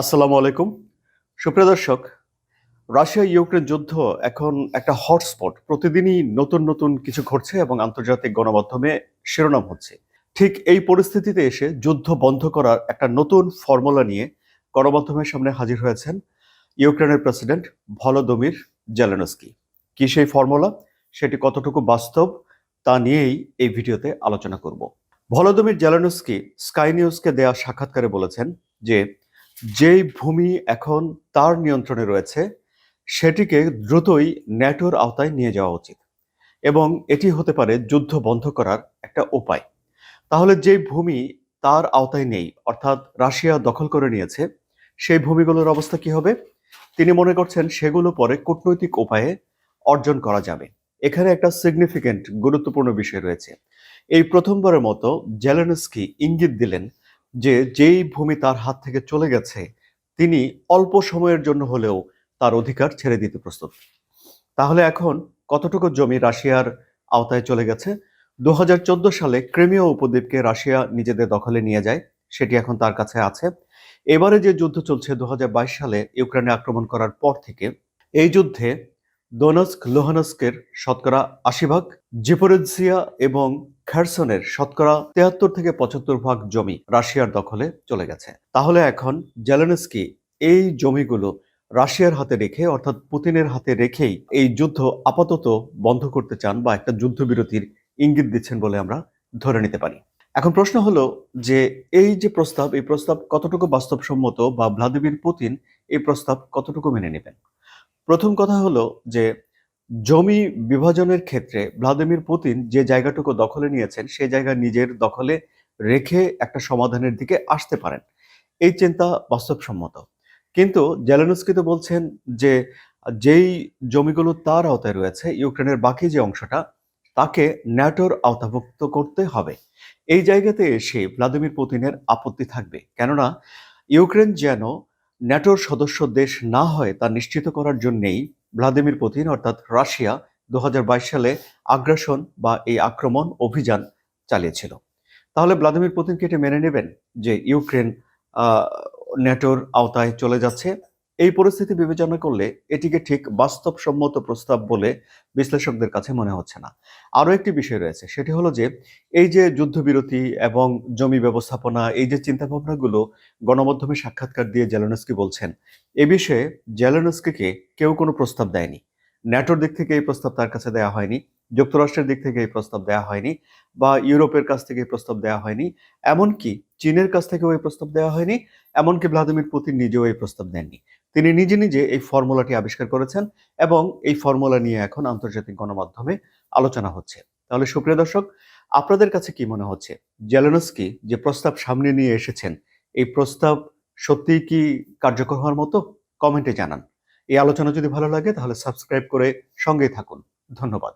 আসসালামু আলাইকুম। সুপ্রিয় দর্শক রাশিয়া ইউক্রেন যুদ্ধ এখন একটা হটস্পট। প্রতিদিনই নতুন নতুন কিছু ঘটছে এবং আন্তর্জাতিক গণমাধ্যমে শিরোনাম হচ্ছে। ঠিক এই পরিস্থিতিতে এসে যুদ্ধ বন্ধ করার একটা নতুন ফর্মুলা নিয়ে গণমাধ্যমের সামনে হাজির হয়েছেন ইউক্রেনের প্রেসিডেন্ট ভলোদমির জেলেনস্কি। কি সেই ফর্মুলা? সেটি কতটুকু বাস্তব? তা নিয়েই এই ভিডিওতে আলোচনা করব। ভলোদমির জেলেনস্কি স্কাই নিউজকে দেয়া সাক্ষাৎকারে বলেছেন যে যেই ভূমি এখন তার নিয়ন্ত্রণে রয়েছে, সেটিকে দ্রুতই ন্যাটোর আওতায় নিয়ে যাওয়া উচিত এবং এটি হতে পারে যুদ্ধ বন্ধ করার একটা উপায়। তাহলে যেই ভূমি তার আওতায় নেই, অর্থাৎ রাশিয়া দখল করে নিয়েছে, সেই ভূমিগুলোর অবস্থা কি হবে? তিনি মনে করছেন সেগুলো পরে কূটনৈতিক উপায়ে অর্জন করা যাবে। এখানে একটা সিগনিফিকেন্ট গুরুত্বপূর্ণ বিষয় রয়েছে। এই প্রথমবারের মতো জেলেনস্কি ইঙ্গিত দিলেন যে যেই ভূমি তার হাত থেকে চলে গেছে, তিনি অল্প সময়ের জন্য হলেও তার অধিকার ছেড়ে দিতে প্রস্তুত। তাহলে এখন কতটুকু জমি রাশিয়ার আওতায় চলে গেছে? দু হাজার চোদ্দ সালে ক্রিমিয়া উপদ্বীপকে রাশিয়া নিজেদের দখলে নিয়ে যায়, সেটি এখন তার কাছে আছে। এবারে যে যুদ্ধ চলছে দু হাজার বাইশ সালে ইউক্রেনে আক্রমণ করার পর থেকে, এই যুদ্ধে দোনস্ক লোহানস্কের শতকরা আশি ভাগ জিপোরেজিয়া এবং খারসনের শতকরা তেহাত্তর থেকে পঁচাত্তর ভাগ জমি রাশিয়ার দখলে চলে গেছে। তাহলে এখন জেলেনস্কি এই জমিগুলো রাশিয়ার হাতে রেখে, অর্থাৎ পুতিনের হাতে রেখেই এই যুদ্ধ আপাতত বন্ধ করতে চান বা একটা যুদ্ধবিরতির ইঙ্গিত দিচ্ছেন বলে আমরা ধরে নিতে পারি। এখন প্রশ্ন হলো যে এই যে প্রস্তাব, এই প্রস্তাব কতটুকু বাস্তবসম্মত বা ভ্লাদিমির পুতিন এই প্রস্তাব কতটুকু মেনে নেবেন? প্রথম কথা হলো যে, জমি বিভাজনের ক্ষেত্রে ভ্লাদিমির পুতিন যে জায়গাটুকু দখলে নিয়েছেন সেই জায়গা নিজের দখলে রেখে একটা সমাধানের দিকে আসতে পারেন। এই চিন্তা বাস্তবসম্মত। কিন্তু জেলেনস্কি তো বলছেন যে, যেই জমিগুলো তার আওতায় রয়েছে, ইউক্রেনের বাকি যে অংশটা, তাকে ন্যাটোর আওতাভুক্ত করতে হবে। এই জায়গাতে এসে ভ্লাদিমির পুতিনের আপত্তি থাকবে। কেননা, ইউক্রেন যেন ন্যাটোর সদস্য দেশ না হয় তা নিশ্চিত করার জন্যেই ভ্লাদিমির পুতিন, অর্থাৎ রাশিয়া দু হাজার বাইশ সালে আগ্রাসন বা এই আক্রমণ অভিযান চালিয়েছিল। তাহলে ভ্লাদিমির পুতিন কি এটা মেনে নেবেন যে ইউক্রেন ন্যাটোর আওতায় চলে যাচ্ছে? এই পরিস্থিতি বিবেচনা করলে এটিকে ঠিক বাস্তবসম্মত প্রস্তাব বলে বিশ্লেষকদের কাছে মনে হচ্ছে না। আরও একটি বিষয় রয়েছে, সেটি হলো যে এই যে যুদ্ধবিরতি এবং জমি ব্যবস্থাপনা, এই যে চিন্তাভাবনাগুলো গণমাধ্যমে সাক্ষাৎকার দিয়ে জেলেনস্কি বলছেন, এ বিষয়ে জেলেনস্কিকে কেউ কোনো প্রস্তাব দেয়নি। ন্যাটোর দিক থেকে এই প্রস্তাব তার কাছে দেওয়া হয়নি, যুক্তরাষ্ট্রের দিক থেকে এই প্রস্তাব দেওয়া হয়নি বা ইউরোপের কাছ থেকে এই প্রস্তাব দেওয়া হয়নি, এমনকি চীনের কাছ থেকেও এই প্রস্তাব দেওয়া হয়নি, এমনকি ভ্লাদিমির পুতিন নিজেও এই প্রস্তাব দেননি। তিনি নিজে নিজে এই ফর্মুলাটি আবিষ্কার করেছেন এবং এই ফর্মুলা নিয়ে এখন আন্তর্জাতিক গণমাধ্যমে আলোচনা হচ্ছে। তাহলে সুপ্রিয় দর্শক, আপনাদের কাছে কি মনে হচ্ছে? জেলেনস্কি যে প্রস্তাব সামনে নিয়ে এসেছেন, এই প্রস্তাব সত্যিই কি কার্যকর হওয়ার মতো? কমেন্টে জানান। এই আলোচনা যদি ভালো লাগে তাহলে সাবস্ক্রাইব করে সঙ্গেই থাকুন। ধন্যবাদ।